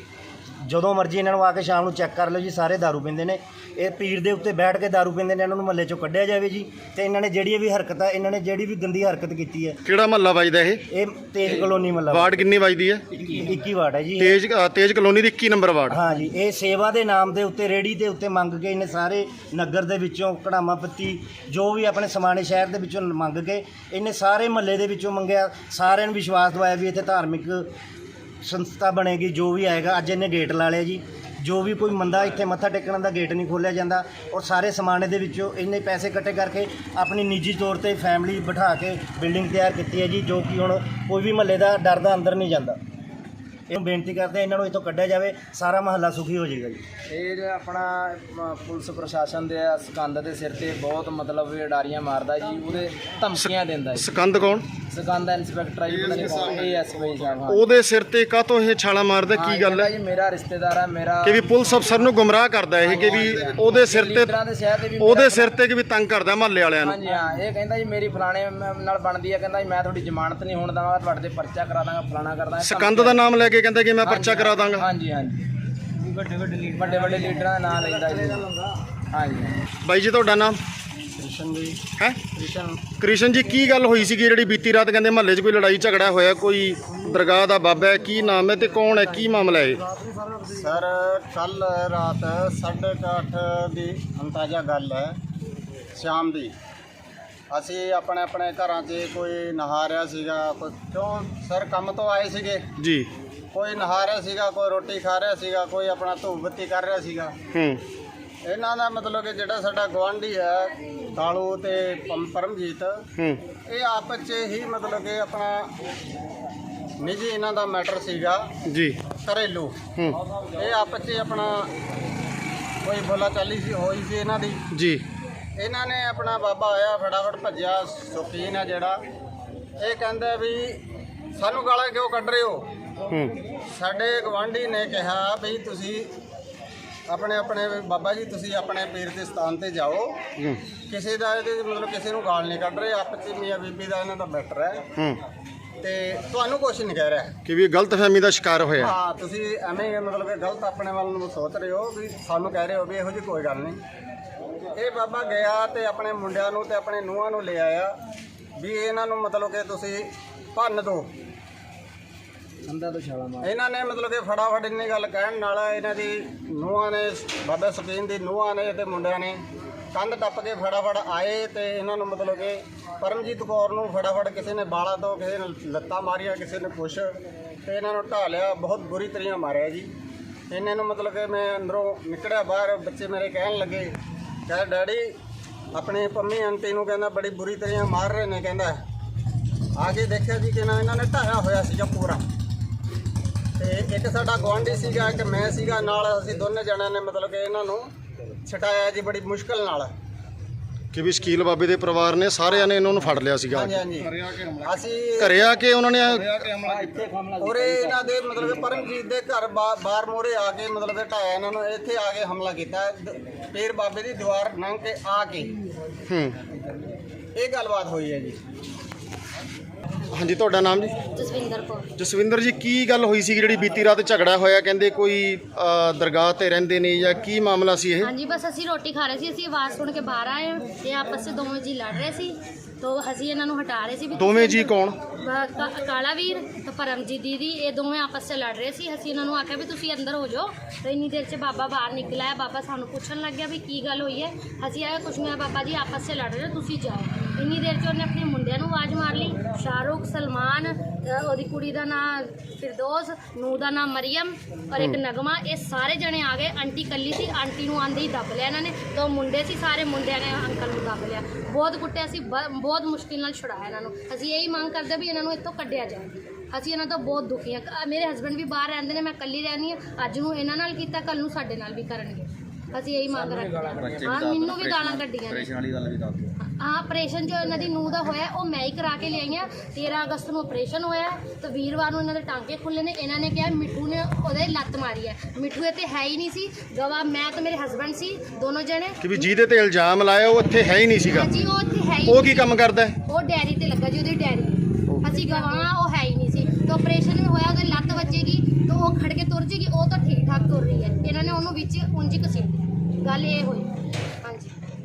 ਜਦੋਂ ਮਰਜ਼ੀ ਇਹਨਾਂ ਨੂੰ ਆ ਕੇ ਸ਼ਾਮ ਨੂੰ ਚੈੱਕ ਕਰ ਲਓ ਜੀ ਸਾਰੇ दारू ਪੀਂਦੇ ਨੇ ਇਹ ਪੀਰ ਦੇ ਉੱਤੇ ਬੈਠ ਕੇ दारू ਪੀਂਦੇ ਨੇ ਇਹਨਾਂ ਨੂੰ ਮਹੱਲੇ ਚੋਂ ਕੱਢਿਆ ਜਾਵੇ ਜੀ ਤੇ ਇਹਨਾਂ ਨੇ ਜਿਹੜੀ ਵੀ ਹਰਕਤ ਹੈ ਇਹਨਾਂ ਨੇ ਜਿਹੜੀ ਵੀ ਗੰਦੀ ਹਰਕਤ ਕੀਤੀ ਹੈ ਕਿਹੜਾ ਮਹੱਲਾ ਵੱਜਦਾ ਇਹ ਇਹ ਤੇਜ ਕਲੋਨੀ ਮੱਲਾ ਵਾਰਡ ਕਿੰਨੀ ਵੱਜਦੀ ਹੈ 21 ਵਾਰਡ ਹੈ ਜੀ ਇਹ। ਤੇਜ ਅ, ਤੇਜ ਕਲੋਨੀ ਦੀ 21 ਨੰਬਰ ਵਾਰਡ ਹਾਂ ਜੀ ਇਹ ਸੇਵਾ ਦੇ ਨਾਮ ਦੇ ਉੱਤੇ ਰੇੜੀ ਦੇ ਉੱਤੇ ਮੰਗ ਕੇ ਇਹਨੇ ਸਾਰੇ ਨਗਰ ਦੇ ਵਿੱਚੋਂ ਕੜਾਮਾ ਪੱਤੀ ਜੋ ਵੀ ਆਪਣੇ ਸਮਾਣੇ ਸ਼ਹਿਰ ਦੇ ਵਿੱਚੋਂ ਮੰਗ ਕੇ ਇਹਨੇ ਸਾਰੇ ਮਹੱਲੇ ਦੇ ਵਿੱਚੋਂ ਮੰਗਿਆ ਸਾਰਿਆਂ ਨੂੰ ਵਿਸ਼ਵਾਸ ਦਵਾਇਆ ਵੀ ਇੱਥੇ ਧਾਰਮਿਕ ਸੰਸਥਾ ਬਣੇਗੀ ਜੋ ਵੀ ਆਏਗਾ ਅੱਜ ਇਹਨੇ ਗੇਟ ਲਾ ਲਿਆ ਜੀ। ਜੋ ਵੀ ਕੋਈ ਮੰਦਾ ਇੱਥੇ ਮੱਥਾ ਟੇਕਣ ਦਾ ਗੇਟ ਨਹੀਂ ਖੋਲਿਆ ਜਾਂਦਾ ਔਰ ਸਾਰੇ ਸਮਾਣੇ ਦੇ ਵਿੱਚੋਂ ਇੰਨੇ ਪੈਸੇ ਇਕੱਠੇ ਕਰਕੇ ਆਪਣੀ ਨਿੱਜੀ ਤੌਰ ਤੇ ਫੈਮਿਲੀ ਬਿਠਾ ਕੇ ਬਿਲਡਿੰਗ ਤਿਆਰ ਕੀਤੀ ਹੈ ਜੀ ਜੋ ਕਿ ਹੁਣ ਕੋਈ ਵੀ ਮਹੱਲੇ ਦਾ ਡਰ ਦਾ ਅੰਦਰ ਨਹੀਂ ਜਾਂਦਾ। ਇਹਨੂੰ ਬੇਨਤੀ ਕਰਦੇ ਇਹਨਾਂ ਨੂੰ ਇੱਥੋਂ ਕੱਢਿਆ ਜਾਵੇ ਸਾਰਾ ਮਹੱਲਾ ਸੁਖੀ ਹੋ ਜਾਏਗਾ ਜੀ। ਇਹ ਜਿਹੜਾ ਆਪਣਾ ਅ, ਪੁਲਿਸ ਪ੍ਰਸ਼ਾਸਨ ਦੇ ਆ ਸਕੰਦ ਦੇ ਸਿਰ ਤੇ ਬਹੁਤ ਮਤਲਬ ਵੀ ਉਡਾਰੀਆਂ ਮਾਰਦਾ ਜੀ ਉਹਦੇ ਧਮਕੀਆਂ ਦਿੰਦਾ ਜੀ। ਸਕੰਦ ਕੌਣ? ਸਕੰਦ ਦਾ ਇੰਸਪੈਕਟਰ ਆ ਜੀ ਪਤਾ ਨਹੀਂ ਕੌਣ ਸਾਹਿਬ ਹਾਂ ਉਹਦੇ ਸਿਰ ਤੇ ਕਾਹਤੋਂ ਇਹ ਛਾਲਾ ਮਾਰਦਾ ਹਾਂ, ਕੀ ਗੱਲ ਕਹਿੰਦਾ ਹੈ ਜੀ ਮੇਰਾ ਰਿਸ਼ਤੇਦਾਰ ਆ ਮੇਰਾ ਕਿ ਵੀ ਪੁਲਿਸ ਅਫਸਰ ਨੂੰ ਗੁੰਮਰਾਹ ਕਰਦਾ ਇਹ ਕਿ ਵੀ ਉਹਦੇ ਸਿਰ ਤੇ ਲੀਡਰਾਂ ਦੇ ਸ਼ਹਿਰ ਦੇ ਵੀ ਉਹਦੇ ਸਿਰ ਤੇ ਕਿ ਵੀ ਤੰਗ ਕਰਦਾ ਮਹੱਲੇ ਵਾਲਿਆਂ ਨੂੰ। ਹਾਂਜੀ ਹਾਂ ਇਹ ਕਹਿੰਦਾ ਜੀ ਮੇਰੀ ਫਲਾਣੇ ਮ- ਨਾਲ ਬਣਦੀ ਆ ਕਹਿੰਦਾ ਜੀ ਮੈਂ ਤੁਹਾਡੀ ਜ਼ਮਾਨਤ ਨਹੀਂ ਹੋਣ ਦਵਾਂਗਾ ਤੁਹਾਡੇ ਤੇ ਪਰਚਾ ਕਰਾ ਦਾਂਗਾ ਫਲਾਣਾ ਕਰ ਦਾਂਗਾ ਸਕੰਦ ਦਾ ਨਾਮ ਲੈ ਕੇ ਕਹਿੰਦਾ ਕਿ ਮੈਂ ਪਰਚਾ ਕਰਾ ਦਾਂਗਾ। ਹਾਂਜੀ ਹਾਂਜੀ ਵੱਡੇ ਵੱਡੇ ਲੀਡਰ ਵੱਡੇ ਵੱਡੇ ਲੀਡਰਾਂ ਦਾ ਨਾਮ ਲੈਂਦਾ ਜੀ। ਹਾਂਜੀ ਬਾਈ ਜੀ ਤੁਹਾਡਾ ਨਾਮ? ਕ੍ਰਿਸ਼ਨ ਜੀ ਹੈ? ਕ੍ਰਿਸ਼ਨ। ਕ੍ਰਿਸ਼ਨ ਜੀ ਕੀ ਗੱਲ ਹੋਈ ਸੀਗੀ ਜਿਹੜੀ ਬੀਤੀ ਰਾਤ ਕਹਿੰਦੇ ਮਹੱਲੇ 'ਚ ਕੋਈ ਲੜਾਈ ਝਗੜਾ ਹੋਇਆ ਕੋਈ ਦਰਗਾਹ ਦਾ ਬਾਬਾ ਹੈ ਕੀ ਨਾਮ ਹੈ ਤੇ ਕੌਣ ਹੈ ਕੀ ਮਾਮਲਾ ਹੈ ਇਹ? ਸਰ ਕੱਲ ਰਾਤ 8:30 ਦੀ ਅੰਤਾਜਾ ਗੱਲ ਹੈ ਸ਼ਾਮ ਦੀ। ਅਸੀਂ ਆਪਣੇ ਆਪਣੇ ਘਰਾਂ 'ਚ ਕੋਈ ਨਹਾ ਰਿਹਾ ਸੀਗਾ ਕੋਈ ਕਿਉਂ? ਸਰ ਕੰਮ ਤੋਂ ਆਏ ਸੀਗੇ। ਜੀ। ਕੋਈ ਨਹਾ ਰਿਹਾ ਸੀਗਾ ਕੋਈ ਰੋਟੀ ਖਾ ਰਿਹਾ ਸੀਗਾ ਕੋਈ ਆਪਣਾ ਧੂਪ ਬੱਤੀ ਕਰ ਰਿਹਾ ਸੀਗਾ। ਹੂੰ। ਇਹਨਾਂ ਦਾ ਮਤਲਬ ਕਿ ਜਿਹੜਾ ਸਾਡਾ ਗਵਾਂਢੀ ਹੈ ਕਾਲੂ ਤੇ ਪਮ- ਪਰਮਜੀਤ ਹੂੰ। ਇਹ ਆਪਸ 'ਚ ਹੀ ਮਤਲਬ ਕਿ ਆਪਣਾ ਨਿੱਜੀ ਇਹਨਾਂ ਦਾ ਮੈਟਰ ਸੀਗਾ। ਜੀ। ਘਰੇਲੂ। ਹੂੰ। ਇਹ ਆਪਸ 'ਚ ਆਪਣਾ ਕੋਈ ਬੋਲਾ ਚਾਲੀ ਸੀ ਹੋਈ ਸੀ ਇਹਨਾਂ ਦੀ। ਜੀ। ਇਹਨਾਂ ਨੇ ਆਪਣਾ ਬਾਬਾ ਆਇਆ ਫਟਾਫਟ ਭੱਜਿਆ ਸ਼ੌਕੀਨ ਹੈ ਜਿਹੜਾ। ਇਹ ਕਹਿੰਦਾ ਵੀ ਸਾਨੂੰ ਗਾਲਾਂ ਕਿਉਂ ਕੱਢ ਰਹੇ ਹੋ? ਹੂੰ। ਸਾਡੇ ਗਵਾਂਢੀ ਨੇ ਕਿਹਾ ਵੀ ਤੁਸੀਂ ਆਪਣੇ ਆਪਣੇ ਬਾਬਾ ਜੀ ਤੁਸੀਂ ਆਪਣੇ ਪੀਰ ਦੇ ਸਥਾਨ ਤੇ ਜਾਓ। ਹੂੰ। ਕਿਸੇ ਦਾ ਇਹਦੇ ਮਤਲਬ ਕਿਸੇ ਨੂੰ ਗਾਲ ਨਹੀਂ ਕੱਢ ਰਹੇ ਆਪਸ 'ਚ ਮੀਆਂ ਬੀਬੀ ਦਾ ਇਹਨਾਂ ਦਾ ਮੈਟਰ ਹੈ। ਹੂੰ। ਤੇ ਤੁਹਾਨੂੰ ਕੁਝ ਨਹੀਂ ਕਹਿ ਰਿਹਾ। ਕਿ ਵੀ ਗਲਤਫਹਿਮੀ ਦਾ ਸ਼ਿਕਾਰ ਹੋਇਆ। ਹਾਂ ਤੁਸੀਂ ਐਵੇਂ ਹੀ ਮਤਲਬ ਕਿ ਗਲਤ ਆਪਣੇ ਵੱਲ ਨੂੰ ਸੋਚ ਰਹੇ ਹੋ ਵੀ ਸਾਨੂੰ ਕਹਿ ਰਹੇ ਹੋ ਵੀ ਇਹੋ ਜਿਹੀ ਕੋਈ ਗੱਲ ਨਹੀਂ। ਇਹ ਬਾਬਾ ਗਿਆ ਤੇ ਆਪਣੇ ਮੁੰਡਿਆਂ ਨੂੰ ਤੇ ਆਪਣੇ ਨੂੰਹਾਂ ਨੂੰ ਲੈ ਆਇਆ ਵੀ ਇਹਨਾਂ ਨੂੰ ਮਤਲਬ ਕਿ ਤੁਸੀਂ ਭੰਨ ਦਿਓ ਅੰਦਾ ਤੋਂ ਛਾਲਾ ਮਾਰ। ਇਹਨਾਂ ਨੇ ਮਤਲਬ ਕਿ ਫਟਾਫਟ ਇੰਨੀ ਗੱਲ ਕਹਿਣ ਨਾਲ ਇਹਨਾਂ ਦੀ ਨੂੰਹਾਂ ਨੇ, ਬਾਬਾ ਸੁਖੀਨ ਦੀ ਨੂੰਹਾਂ ਨੇ ਤੇ ਮੁੰਡਿਆਂ ਨੇ ਕੰਧ ਟੱਪ ਕੇ ਫਟਾਫਟ ਆਏ ਤੇ ਇਹਨਾਂ ਨੂੰ ਮਤਲਬ ਕਿ ਪਰਮਜੀਤ ਕੌਰ ਨੂੰ ਫਟਾਫਟ ਕਿਸੇ ਨੇ ਬਾਲਾ ਤੋਂ ਕਿਸੇ ਨੇ ਲੱਤਾਂ ਮਾਰੀਆਂ, ਕਿਸੇ ਨੇ ਕੁਛ ਤੇ ਇਹਨਾਂ ਨੂੰ ਢਾ ਲਿਆ, ਬਹੁਤ ਬੁਰੀ ਤਰੀਆਂ ਮਾਰਿਆ ਜੀ। ਇਹਨਾਂ ਨੂੰ ਮਤਲਬ ਕਿ ਮੈਂ ਅੰਦਰੋਂ ਨਿਕਲਿਆ ਬਾਹਰ, ਬੱਚੇ ਮੇਰੇ ਕਹਿਣ ਲੱਗੇ, ਕਹੇ, ਡੈਡੀ, ਆਪਣੀ ਪੰਮੀ ਆਂਟੀ ਨੂੰ ਕਹਿੰਦਾ ਬੜੀ ਬੁਰੀ ਤਰੀਆਂ ਮਾਰ ਰਹੇ ਨੇ, ਕਹਿੰਦਾ। ਆ ਕੇ ਦੇਖਿਆ ਜੀ ਕਿ ਨਾ ਇਹਨਾਂ ਨੇ ਢਾਇਆ ਹੋਇਆ ਸੀਗਾ ਪੂਰਾ। ਤੇ ਇੱਕ ਸਾਡਾ ਗੁਆਂਢੀ ਸੀਗਾ ਇੱਕ ਮੈਂ ਸੀਗਾ ਨਾਲ ਅਸੀਂ ਦੋਨੇ ਜਣਿਆਂ ਨੇ ਮਤਲਬ ਕਿ ਇਹਨਾਂ ਨੂੰ ਛਟਾਇਆ ਜੀ ਬੜੀ ਮੁਸ਼ਕਲ ਨਾਲ। ਕਿ ਵੀ ਸ਼ਕੀਲ ਬਾਬੇ ਦੇ ਪਰਿਵਾਰ ਨੇ ਸਾਰਿਆਂ ਨੇ ਇਹਨਾਂ ਨੂੰ ਫੜ ਲਿਆ ਸੀਗਾ। ਹਾਂਜੀ ਹਾਂਜੀ। ਅਸੀਂ ਘਰੇ ਆ ਕੇ ਉਹਨਾਂ ਨੇ ਉਰੇ ਇਹਨਾਂ ਦੇ ਮਤਲਬ ਕਿ ਪਰਮਜੀਤ ਦੇ ਘਰ ਬਾ- ਬਾਹਰ ਮੋਰੇ ਆ ਕੇ ਮਤਲਬ ਕਿ ਢਾਇਆ ਇਹਨਾਂ ਨੂੰ ਇੱਥੇ ਆ ਕੇ ਹਮਲਾ ਕੀਤਾ। ਦ- ਪੀਰ ਬਾਬੇ ਦੀ ਦੀਵਾਰ ਲੰਘ ਕੇ ਆ ਕੇ ਹੂੰ। ਇਹ ਗੱਲਬਾਤ ਹੋਈ ਹੈ ਜੀ। ਹਾਂਜੀ ਤੁਹਾਡਾ ਨਾਮ ਜੀ? ਜਸਵਿੰਦਰ ਕੌਰ। ਜਸਵਿੰਦਰ ਜੀ ਕੀ ਗੱਲ ਹੋਈ ਸੀ ਜਿਹੜੀ ਬੀਤੀ ਰਾਤ ਝਗੜਾ ਹੋਇਆ? ਕਹਿੰਦੇ ਕੋਈ ਅ, ਦਰਗਾਹ ਤੇ ਰਹਿੰਦੇ ਨੇ ਜਾਂ ਕੀ ਮਾਮਲਾ ਸੀ ਇਹ? ਹਾਂਜੀ ਬਸ ਅਸੀਂ ਰੋਟੀ ਖਾ ਰਹੇ ਸੀ ਅਸੀਂ ਆਵਾਜ਼ ਸੁਣ ਕੇ ਬਾਹਰ ਆਏ ਇਹ ਆਪਸ ਵਿੱਚ ਦੋਵੇਂ ਜੀ ਲੜ ਰਹੇ ਸੀ। ਤੋ ਅਸੀਂ ਇਹਨਾਂ ਨੂੰ ਹਟਾ ਰਹੇ ਸੀ ਵੀ ਦੋਵੇਂ ਜੀ ਕੌਣ? ਕਾ- ਕਾਲਾ ਵੀਰ ਤੇ ਪਰਮਜੀਤ ਦੀਦੀ ਇਹ ਦੋਵੇਂ ਆਪਸ ਵਿੱਚ ਲੜ ਰਹੇ ਸੀ। ਅਸੀਂ ਇਹਨਾਂ ਨੂੰ ਆਖਿਆ ਵੀ ਤੁਸੀਂ ਅੰਦਰ ਹੋ ਜਾਓ। ਤੇ ਇੰਨੀ ਦੇਰ 'ਚ ਬਾਬਾ ਬਾਹਰ ਨਿਕਲਿਆ ਬਾਬਾ ਸਾਨੂੰ ਪੁੱਛਣ ਲੱਗਿਆ ਵੀ ਕੀ ਗੱਲ ਹੋਈ ਹੈ। ਅਸੀਂ ਆਇਆ ਕੁਛ ਨਹੀਂ ਹੋਇਆ ਬਾਬਾ ਜੀ ਆਪਸ ਵਿੱਚ ਲੜ ਰਹੇ ਹੋ, ਤੁਸੀਂ ਜਾਓ। ਇੰਨੀ ਦੇਰ 'ਚ ਉਹਨੇ ਆਪਣੇ ਮੁੰਡਿਆਂ ਨੂੰ ਆਵਾਜ਼ ਮਾਰ ਲਈ। ਸ਼ਾਹਰੁਖ ਸਲਮਾਨ ਉਹਦੀ ਕੁੜੀ ਦਾ ਨਾਂ ਫਿਰਦੌਸ ਨੂੰ ਦਾ ਨਾਂ ਮਰੀਮ ਔਰ ਇੱਕ ਨਗਮਾ ਇਹ ਸਾਰੇ ਜਣੇ ਆ ਗਏ। ਆਂਟੀ ਕੱਲੀ ਸੀ ਆਂਟੀ ਨੂੰ ਆਂਦੇ ਹੀ ਦੱਬ ਲਿਆ ਇਹਨਾਂ ਨੇ। ਦੋ ਮੁੰਡੇ ਸੀ ਸਾਰੇ ਮੁੰਡਿਆਂ ਨੇ ਅੰਕਲ ਨੂੰ ਦੱਬ ਲਿਆ। ਬਹੁਤ ਕੁੱਟਿਆ ਸੀ ਬ- ਬਹੁਤ ਮੁਸ਼ਕਿਲ ਨਾਲ ਛੁਡਾਇਆ ਇਹਨਾਂ ਨੂੰ। ਅਸੀਂ ਇਹੀ ਮੰਗ ਕਰਦੇ ਵੀ ਇਹਨਾਂ ਨੂੰ ਇੱਥੋਂ ਕੱਢਿਆ ਜਾਏ। ਅਸੀਂ ਇਹਨਾਂ ਤੋਂ ਬਹੁਤ ਦੁਖੀ ਹਾਂ। ਮੇਰੇ ਹਸਬੰਡ ਵੀ ਬਾਹਰ ਰਹਿੰਦੇ ਨੇ ਮੈਂ ਇਕੱਲੀ ਰਹਿੰਦੀ ਹਾਂ। ਅੱਜ ਨੂੰ ਇਹਨਾਂ ਨਾਲ ਕੀਤਾ ਕੱਲ ਨੂੰ ਸਾਡੇ ਨਾਲ ਵੀ ਕਰਨਗੇ। ਅਸੀਂ ਇਹੀ ਮੰਗ ਰੱਖਦੇ ਹਾਂ। ਹਾਂ ਮੈਨੂੰ ਵੀ ਗਾਲਾਂ ਕੱਢੀਆਂ ਨੇ। ਹਾਂ ਆਪਰੇਸ਼ਨ ਜੋ ਇਹਨਾਂ ਦੀ ਨੂੰਹ ਦਾ ਹੋਇਆ ਉਹ ਮੈਂ ਹੀ ਕਰਾ ਕੇ ਲਿਆਈ ਹਾਂ 13 ਅਗਸਤ ਨੂੰ ਆਪਰੇਸ਼ਨ ਹੋਇਆ ਤੇ ਵੀਰਵਾਰ ਨੂੰ ਇਹਨਾਂ ਦੇ ਟਾਂਕੇ ਖੁੱਲੇ ਨੇ। ਇਹਨਾਂ ਨੇ ਕਿਹਾ ਮਿੱਠੂ ਨੇ ਉਹਦੇ ਲੱਤ ਮਾਰੀ ਹੈ ਮਿੱਠੂ ਇੱਥੇ ਹੈ ਹੀ ਨਹੀਂ ਸੀ। ਗਵਾਹ ਮੈਂ ਤੇ ਮੇਰੇ ਹਸਬੰਡ ਸੀ ਦੋਨੋਂ ਜਣੇ। ਕਿ ਵੀ ਜਿਹਦੇ ਤੇ ਇਲਜ਼ਾਮ ਲਾਇਆ ਉਹ ਇੱਥੇ ਹੈ ਹੀ ਨਹੀਂ ਸੀਗਾ। ਹਾਂਜੀ ਉਹ ਇੱਥੇ ਹੈ ਹੀ ਉਹ ਕੀ। ਕੰਮ ਕਰਦਾ ਹੈ? ਉਹ ਡੈਰੀ ਤੇ ਲੱਗਾ ਜੀ ਉਹਦੀ ਡੈਰੀ। ਅਸੀਂ ਗਵਾਹ ਉਹ ਹੈ ਹੀ ਨਹੀਂ ਸੀ। ਤਾਂ ਆਪਰੇਸ਼ਨ ਵੀ ਹੋਇਆ ਉਹਦੇ ਲੱਤ ਵੱਜੇਗੀ ਤਾਂ ਉਹ ਖੜ ਕੇ ਤੁਰ ਜੇਗੀ ਉਹ ਤਾਂ ਠੀਕ ਠਾਕ ਤੁਰ ਰਹੀ ਹੈ। ਇਹਨਾਂ ਨੇ ਉਹਨੂੰ ਵਿੱਚ ਉਂਝ ਦਿੱਤਾ ਗੱਲ ਇਹ ਹੋਈ।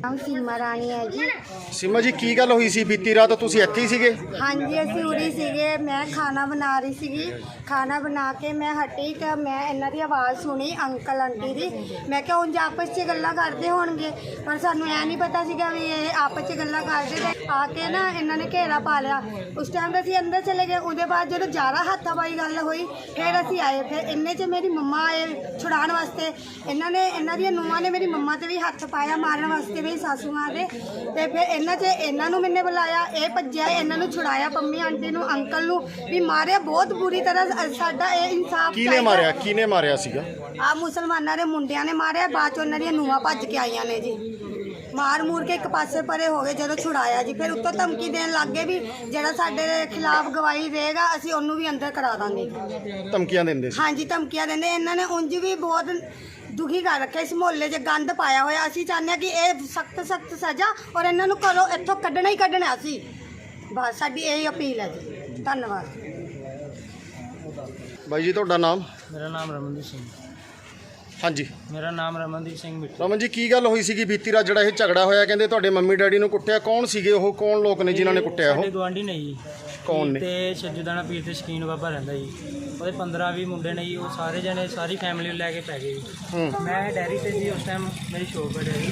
ਨਾਮ ਸੀਮਾ ਰਾਣੀ ਹੈ ਜੀ। ਸੀਮਾ ਜੀ ਕੀ ਗੱਲ ਹੋਈ ਸੀ? ਬੀਤੀ ਰਾਤ ਤੁਸੀਂ ਇੱਥੇ ਹੀ ਸੀਗੇ? ਹਾਂਜੀ ਅਸੀਂ ਉਰੀ ਸੀਗੇ। ਮੈਂ ਖਾਣਾ ਬਣਾ ਰਹੀ ਸੀਗੀ। ਖਾਣਾ ਬਣਾ ਕੇ ਮੈਂ ਹਟੀ ਤਾਂ ਮੈਂ ਇਹਨਾਂ ਦੀ ਆਵਾਜ਼ ਸੁਣੀ ਅੰਕਲ ਆਂਟੀ ਦੀ। ਮੈਂ ਕਿਹਾ ਉਂਝ ਆਪਸ 'ਚ ਗੱਲਾਂ ਕਰਦੇ ਹੋਣਗੇ। ਪਰ ਸਾਨੂੰ ਐ ਨਹੀਂ ਪਤਾ ਸੀਗਾ ਵੀ ਇਹ ਆਪਸ 'ਚ ਗੱਲਾਂ ਕਰਦੇ ਤੇ ਆ ਕੇ ਨਾ ਇਹਨਾਂ ਨੇ ਘੇਰਾ ਪਾ ਲਿਆ। ਉਸ ਟਾਈਮ ਤਾਂ ਅਸੀਂ ਅੰਦਰ ਚਲੇ ਗਏ। ਉਹਦੇ ਬਾਅਦ ਜਦੋਂ ਜ਼ਿਆਦਾ ਹੱਥਾਪਾਈ ਗੱਲ ਹੋਈ ਫਿਰ ਅਸੀਂ ਆਏ। ਫਿਰ ਇੰਨੇ 'ਚ ਮੇਰੀ ਮੰਮਾ ਆਏ ਛੁਡਾਉਣ ਵਾਸਤੇ। ਇਹਨਾਂ ਨੇ ਇਹਨਾਂ ਦੀਆਂ ਨੂੰਹਾਂ ਨੇ ਮੇਰੀ ਮੰਮਾ ਤੇ ਵੀ ਹੱਥ ਪਾਇਆ ਮਾਰਨ ਵਾਸਤੇ ਮੇਰੀ ਸਾਸੂ ਮਾਂ ਦੇ। ਤੇ ਫਿਰ ਇਹਨਾਂ 'ਚ ਇਹਨਾਂ ਨੂੰ ਮੈਨੇ ਬੁਲਾਇਆ ਇਹ ਭੱਜਿਆ ਇਹਨਾਂ ਨੂੰ ਛੁਡਾਇਆ ਪੰਮੀ ਆਂਟੀ ਨੂੰ ਅੰਕਲ ਨੂੰ। ਵੀ ਮਾਰਿਆ ਬਹੁਤ ਬੁਰੀ ਤਰ੍ਹਾਂ ਸਾਡਾ ਇਹ ਇਨਸਾਫ ਕਿਹਨੇ ਮਾਰਿਆ? ਕਿਹਨੇ ਮਾਰਿਆ ਸੀਗਾ? ਆ ਮੁਸਲਮਾਨਾਂ ਦੇ ਮੁੰਡਿਆਂ ਨੇ ਮਾਰਿਆ ਬਾਅਦ ਚ ਉਹਨਾਂ ਦੀਆਂ ਨੂੰਹਾਂ ਭੱਜ ਕੇ ਆਈਆਂ ਨੇ ਜੀ। ਮਾਰ ਮੂਰ ਕੇ ਇੱਕ ਪਾਸੇ ਪਰੇ ਹੋ ਗਏ ਜਦੋਂ ਛੁਡਾਇਆ ਜੀ। ਫਿਰ ਉੱਤੋਂ ਧਮਕੀ ਦੇਣ ਲੱਗ ਗਏ ਵੀ ਜਿਹੜਾ ਸਾਡੇ ਖਿਲਾਫ ਗਵਾਹੀ ਦੇਗਾ ਅਸੀਂ ਉਹਨੂੰ ਵੀ ਅੰਦਰ ਕਰਾ ਦਾਂਗੇ। ਧਮਕੀਆਂ ਦਿੰਦੇ ਸੀ। ਹਾਂਜੀ ਧਮਕੀਆਂ ਦਿੰਦੇ। ਇਹਨਾਂ ਨੇ ਉਂਝ ਵੀ ਬਹੁਤ ਦੁਖੀ ਕਰ ਰੱਖਿਆ ਇਸ ਮੁਹੱਲੇ 'ਚ ਗੰਦ ਪਾਇਆ ਹੋਇਆ। ਅਸੀਂ ਚਾਹੁੰਦੇ ਹਾਂ ਕਿ ਇਹ ਸਖਤ ਸਖਤ ਸਜ਼ਾ ਔਰ ਇਹਨਾਂ ਨੂੰ ਘਰੋਂ ਇੱਥੋਂ ਕੱਢਣਾ ਹੀ ਕੱਢਣਾ ਸੀ ਬਸ ਸਾਡੀ ਇਹ ਅਪੀਲ ਹੈ ਜੀ। ਧੰਨਵਾਦ। ਬਾਈ ਜੀ ਤੁਹਾਡਾ ਨਾਮ? ਮੇਰਾ ਨਾਮ ਰਮਨਦੀਪ ਸਿੰਘ। ਹਾਂਜੀ। ਮੇਰਾ ਨਾਮ ਰਮਨਦੀਪ ਸਿੰਘ ਮਿੱਠੂ। ਰਮਨ ਜੀ ਕੀ ਗੱਲ ਹੋਈ ਸੀਗੀ? ਬੀਤੀ ਰਾਤ ਜਿਹੜਾ ਇਹ ਝਗੜਾ ਹੋਇਆ ਕਹਿੰਦੇ ਤੁਹਾਡੇ ਮੰਮੀ ਡੈਡੀ ਨੂੰ ਕੁੱਟਿਆ। ਕੌਣ ਸੀਗੇ ਉਹ? ਕੌਣ ਲੋਕ ਨੇ ਜਿਨ੍ਹਾਂ ਨੇ ਕੁੱਟਿਆ ਉਹ? ਸਾਡੇ ਗਵਾਂਢੀ ਨੇ ਜੀ। ਕੌਣ ਨੇ? ਤੇ ਛੱਜੂਦਾਨਾ ਪੀਰ ਤੇ ਸ਼ਕੀਨ ਬਾਬਾ ਰਹਿੰਦਾ ਜੀ। ਉਹਦੇ 15 20 ਮੁੰਡੇ ਨੇ ਜੀ ਉਹ ਸਾਰੇ ਜਣੇ ਸਾਰੀ ਫੈਮਿਲੀ ਨੂੰ ਲੈ ਕੇ ਪੈ ਗਏ ਜੀ। ਹੂੰ। ਮੈਂ ਡੈਰੀ ਤੇ ਸੀ ਉਸ ਟਾਈਮ ਮੇਰੀ ਸ਼ੋਪ ਹੈ ਡੈਰੀ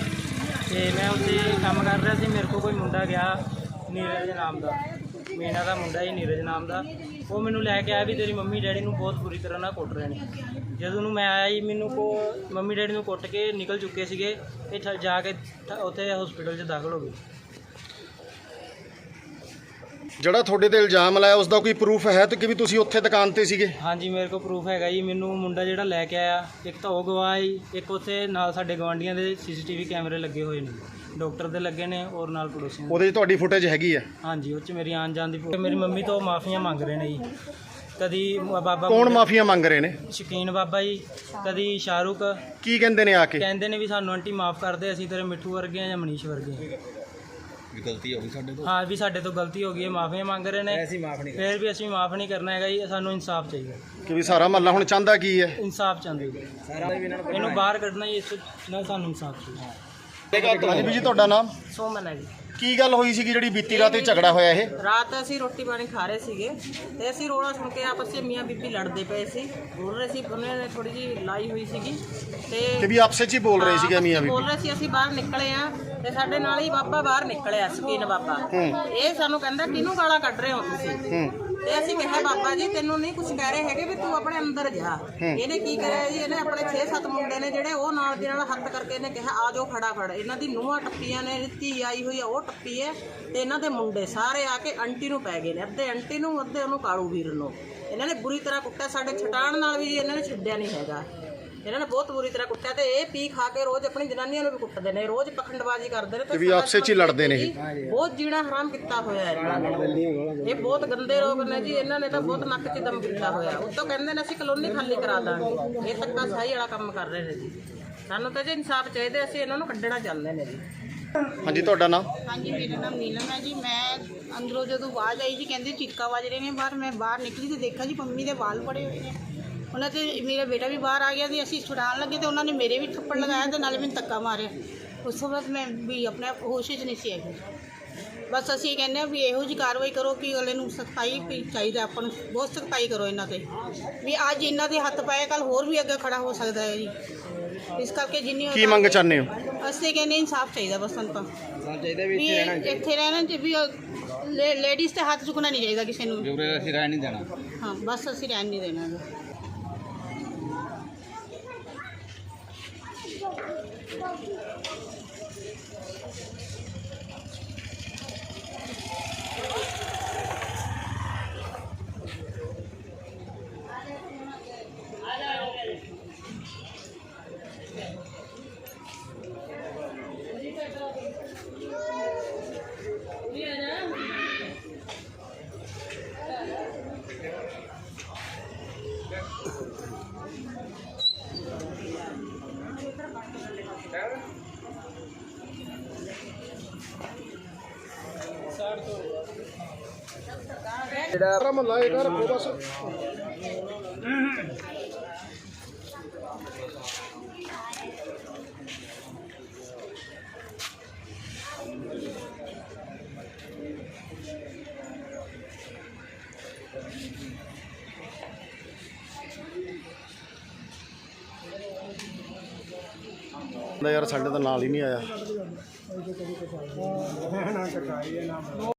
ਤੇ ਮੈਂ ਉੱਥੇ ਕੰਮ ਕਰ ਰਿਹਾ ਸੀ ਮੇਰੇ ਕੋਲ ਕੋਈ ਮੁੰਡਾ ਗਿਆ ਨੀਰਜ ਨਾਮ ਦਾ। ਮੀਨਾ ਦਾ ਮੁੰਡਾ ਹੀ ਨੀਰਜ ਨਾਮ ਦਾ। ਉਹ ਮੈਨੂੰ ਲੈ ਕੇ ਆਇਆ ਵੀ ਤੇਰੀ ਮੰਮੀ ਡੈਡੀ ਨੂੰ ਬਹੁਤ ਬੁਰੀ ਤਰ੍ਹਾਂ ਨਾਲ ਕੁੱਟ ਰਹੇ ਨੇ। ਜਦੋਂ ਨੂੰ ਮੈਂ ਆਇਆ ਜੀ, ਮੈਨੂੰ ਕੋ ਮੰਮੀ ਡੈਡੀ ਨੂੰ ਕੁੱਟ ਕੇ ਨਿਕਲ ਚੁੱਕੇ ਸੀਗੇ, ਤੇ ਠ- ਜਾ ਕੇ ਉੱਥੇ ਹਸਪੀਟਲ 'ਚ ਦਾਖਲ ਹੋ ਗਏ। ਜਿਹੜਾ ਤੁਹਾਡੇ ਤੇ ਇਲਜ਼ਾਮ ਲਾਇਆ ਉਸ ਦਾ ਕੋਈ ਪ੍ਰੂਫ ਹੈ ਤੇ ਕਿ ਵੀ ਤੁਸੀਂ ਉੱਥੇ ਦੁਕਾਨ ਤੇ ਸੀਗੇ? ਹਾਂਜੀ ਮੇਰੇ ਕੋਲ ਪ੍ਰੂਫ ਹੈਗਾ ਜੀ। ਮੈਨੂੰ ਮੁੰਡਾ ਜਿਹੜਾ ਲੈ ਕੇ ਆਇਆ ਇੱਕ ਤਾਂ ਉਹ ਗਵਾਹ ਜੀ ਇੱਕ ਉੱਥੇ ਨਾਲ ਸਾਡੇ ਗਵਾਂਢੀਆਂ ਦੇ ਸੀਸੀਟੀਵੀ ਕੈਮਰੇ ਲੱਗੇ ਹੋਏ ਨੇ। ਡਾਕਟਰ ਦੇ ਲੱਗੇ ਨੇ ਔਰ ਨਾਲ ਪੜੋਸੀਆਂ ਦੇ। ਉਹਦੇ 'ਚ ਤੁਹਾਡੀ ਫੁਟੇਜ ਹੈਗੀ ਹੈ ਹਾਂਜੀ ਉਹ ਚ ਮੇਰੀ ਆਣ ਜਾਣ ਦੀ ਫੋ- ਮੇਰੀ ਮੰਮੀ ਤੋਂ ਮਾਫੀਆਂ ਮੰਗ ਰਹੇ ਨੇ ਜੀ। ਕਦੀ ਬਾਬਾ ਕੌਣ ਮਾਫੀਆਂ ਮੰਗ ਰਹੇ ਨੇ? ਸ਼ਕੀਨ ਬਾਬਾ ਜੀ ਕਦੀ ਸ਼ਾਹਰੁਖ। ਕੀ ਕਹਿੰਦੇ ਨੇ ਆ ਕੇ? ਕਹਿੰਦੇ ਨੇ ਵੀ ਸਾਨੂੰ ਆਂਟੀ ਮਾਫ ਕਰ ਦੇ ਅਸੀਂ ਤੇਰੇ ਮਿੱਠੂ ਵਰਗੇ ਆ ਜਾਂ ਮਨੀਸ਼ ਵਰਗੇ ਆ। ਗਲਤੀ ਹੋ ਗਈ ਸਾਡੇ ਤੋਂ। ਹਾਂ ਵੀ ਸਾਡੇ ਤੋਂ ਗਲਤੀ ਹੋ ਗਈ ਹੈ ਮਾਫੀਆਂ ਮੰਗ ਰਹੇ ਨੇ। ਅਸੀਂ ਮਾਫ ਨਹੀਂ ਫਿਰ ਵੀ ਅਸੀਂ ਮਾਫ ਨਹੀਂ ਕਰਨਾ ਹੈਗਾ ਜੀ ਸਾਨੂੰ ਇਨਸਾਫ ਚਾਹੀਦਾ। ਕਿ ਵੀ ਸਾਰਾ ਮਹੱਲਾ ਹੁਣ ਚਾਹੁੰਦਾ ਕੀ ਹੈ? ਇਨਸਾਫ ਚਾਹੁੰਦੇ ਜੀ। ਇਹਨੂੰ ਬਾਹਰ ਕੱਢਣਾ ਜੀ ਇਸ ਤੋਂ ਨਾਲ ਸਾਨੂੰ ਇਨਸਾਫ ਚਾਹੀਦਾ। ਹਾਂਜੀ ਵੀ ਜੀ ਤੁਹਾਡਾ ਨਾਮ? ਸੋਮਨ ਹੈ ਜੀ। ਕੀ ਗੱਲ ਹੋਈ ਸੀਗੀ ਜਿਹੜੀ ਬੀਤੀ ਰਾਤ ਇਹ ਝਗੜਾ ਹੋਇਆ ਇਹ? ਰਾਤ ਅਸੀਂ ਰੋਟੀ ਪਾਣੀ ਖਾ ਰਹੇ ਸੀਗੇ ਤੇ ਅਸੀਂ ਰੋਲਾ ਸੁਣ ਕੇ ਆਪਸ ਵਿੱਚ ਮੀਆਂ ਬੀਬੀ ਲੜਦੇ ਪਏ ਸੀ। ਬੋਲ ਰਹੇ ਸੀ ਉਹਨਾਂ ਨੇ ਥੋੜੀ ਜੀ ਲਾਈ ਹੋਈ ਸੀਗੀ ਤੇ ਕਿ ਵੀ ਆਪਸੇ 'ਚ ਹੀ ਬੋਲ ਰਹੇ ਸੀਗੇ ਮੀਆਂ ਬੋਲ ਬੀਬੀ। ਰਹੇ ਸੀ ਅਸੀਂ ਬਾਹਰ ਨਿਕਲੇ ਆ ਤੇ ਸਾਡੇ ਨਾਲ ਹੀ ਬਾਬਾ ਬਾਹਰ ਨਿਕਲਿਆ ਸਕੀਨ ਬਾਬਾ। ਇਹ ਸਾਨੂੰ ਕਹਿੰਦਾ ਕਿਹਨੂੰ ਗਾਲਾਂ ਕੱਢ ਰਹੇ ਹੋ ਤੁਸੀਂ? ਤੇ ਅਸੀਂ ਕਿਹਾ ਬਾਬਾ ਜੀ ਤੈਨੂੰ ਨਹੀਂ ਕੁਝ ਕਹਿ ਰਹੇ ਹੈਗੇ ਵੀ ਤੂੰ ਆਪਣੇ ਅੰਦਰ ਜਾ। ਇਹਨੇ ਕੀ ਕਰਿਆ ਜੀ? ਇਹਨੇ ਆਪਣੇ 6-7 ਮੁੰਡੇ ਨੇ ਜਿਹੜੇ ਉਹ ਨਾਲ ਦੀ ਨਾਲ ਹੱਥ ਕਰਕੇ ਇਹਨੇ ਕਿਹਾ ਆ ਜਾਓ ਫੜ ਇਹਨਾਂ ਦੀ ਨੂੰਹਾਂ ਟੱਪੀਆਂ ਨੇ ਧੀ ਆਈ ਹੋਈ ਆ ਉਹ ਟੱਪੀ ਹੈ ਤੇ ਇਹਨਾਂ ਦੇ ਮੁੰਡੇ ਸਾਰੇ ਆ ਕੇ ਆਂਟੀ ਨੂੰ ਪੈ ਗਏ ਨੇ। ਅੱਧੇ ਆਂਟੀ ਨੂੰ ਅੱਧੇ ਉਹਨੂੰ ਕਾਲੂ ਵੀਰ ਨੂੰ। ਇਹਨਾਂ ਨੇ ਬੁਰੀ ਤਰ੍ਹਾਂ ਕੁੱਟਿਆ। ਸਾਡੇ ਛਟਾਣ ਨਾਲ ਵੀ ਇਹਨਾਂ ਨੇ ਛੱਡਿਆ ਨਹੀਂ ਹੈਗਾ। ਇਹਨਾਂ ਨੇ ਬਹੁਤ ਬੁਰੀ ਤਰ੍ਹਾਂ ਕੁੱਟਿਆ ਤੇ ਇਹ ਪੀ ਖਾ ਕੇ ਰੋਜ਼ ਆਪਣੀ ਜਨਾਨੀਆਂ ਨੂੰ ਵੀ ਕੁੱਟਦੇ ਨੇ ਰੋਜ਼ ਪਖੰਡਬਾਜ਼ੀ ਕਰਦੇ ਨੇ ਤੇ ਵੀ ਆਪਸੇ 'ਚ ਹੀ ਲੜਦੇ ਨੇ ਇਹ। ਬਹੁਤ ਜੀਣਾ ਹਰਾਮ ਕੀਤਾ ਹੋਇਆ ਹੈ। ਇਹ ਬਹੁਤ ਗੰਦੇ ਲੋਕ ਨੇ ਜੀ ਇਹਨਾਂ ਨੇ ਤਾਂ ਬਹੁਤ ਨੱਕ 'ਚ ਦਮ ਕੀਤਾ ਹੋਇਆ। ਉੱਤੋਂ ਕਹਿੰਦੇ ਨੇ ਅਸੀਂ ਕਲੋਨੀ ਖਾਲੀ ਕਰਾ ਦਾਂਗੇ। ਇਹ ਧੱਕਾ ਸਹੀ ਵਾਲਾ ਕੰਮ ਕਰ ਰਹੇ ਨੇ ਜੀ। ਸਾਨੂੰ ਤਾਂ ਜੀ ਇਨਸਾਫ ਚਾਹੀਦਾ ਅਸੀਂ ਇਹਨਾਂ ਨੂੰ ਕੱਢਣਾ ਚਾਹੁੰਦੇ ਨੇ ਜੀ। ਹਾਂਜੀ ਤੁਹਾਡਾ ਨਾਮ? ਹਾਂਜੀ ਮੇਰਾ ਨਾਮ ਨੀਲਮ ਹੈ ਜੀ। ਮੈਂ ਅੰਦਰੋਂ ਜਦੋਂ ਆਵਾਜ਼ ਆਈ ਜੀ ਕਹਿੰਦੇ ਚੀਕਾਂ ਵੱਜ ਰਹੇ ਨੇ ਬਾਹਰ। ਮੈਂ ਬਾਹਰ ਨਿਕਲੀ ਤੇ ਦੇਖਿਆ ਜੀ ਪੰਮੀ ਦੇ ਵਾਲ ਪੜੇ ਹੋਏ ਨੇ। ਉਹਨਾਂ ਤੇ ਮੇਰਾ ਬੇਟਾ ਵੀ ਬਾਹਰ ਆ ਗਿਆ ਤੇ ਅਸੀਂ ਛੁਡਾਉਣ ਲੱਗੇ ਤੇ ਉਹਨਾਂ ਨੇ ਮੇਰੇ ਵੀ ਥੱਪੜ ਲਗਾਇਆ ਤੇ ਨਾਲੇ ਮੈਨੂੰ ਧੱਕਾ ਮਾਰਿਆ। ਉਸ ਤੋਂ ਬਾਅਦ ਮੈਂ ਵੀ ਆਪਣੇ ਹੋਸ਼ ਵਿੱਚ ਨਹੀਂ ਸੀ ਹੈਗੀ। ਬਸ ਅਸੀਂ ਕਹਿੰਦੇ ਆ ਵੀ ਇਹੋ ਜੀ ਕਾਰਵਾਈ ਕਰੋ ਕਿ ਅਗਲੇ ਨੂੰ ਸਖਤਾਈ ਵੀ ਚਾਹੀਦਾ ਆਪਾਂ ਨੂੰ ਬਹੁਤ ਸਖਤਾਈ ਕਰੋ ਇਹਨਾਂ ਤੇ। ਵੀ ਅੱਜ ਇਹਨਾਂ ਦੇ ਹੱਥ ਪਏ ਕੱਲ ਹੋਰ ਵੀ ਅੱਗੇ ਖੜਾ ਹੋ ਸਕਦਾ ਹੈ ਜੀ। ਇਸ ਕਰਕੇ ਜਿੰਨੀ ਕੀ ਮੰਗ ਚਾਹੁੰਦੇ ਹੋ? ਅਸੀਂ ਕਹਿੰਦੇ ਇਨਸਾਫ ਚਾਹੀਦਾ ਬਸ ਸਾਨੂੰ ਤਾਂ। ਚਾਹੀਦਾ ਵੀ ਇੱਥੇ ਰਹਿਣਾ ਇੱਥੇ ਰਹਿਣਾ ਚ ਵੀ ਲੇਡੀਜ਼ ਤੇ ਹੱਥ ਚੁੱਕਣਾ ਨਹੀਂ ਚਾਹੀਦਾ ਕਿਸੇ ਨੂੰ। ਜੁਰੇ ਅਸੀਂ ਰਹਿ ਨਹੀਂ ਦੇਣਾ। ਹਾਂ ਬਸ ਅਸੀਂ ਰਹਿਣ ਨਹੀਂ ਦੇਣਾ। ਜਿਹੜਾ ਮਹੱਲਾ ਇਹ ਕਰ ਬਸ ਯਾਰ ਸਾਡੇ ਤਾਂ ਨਾਲ ਹੀ ਨਹੀਂ ਆਇਆ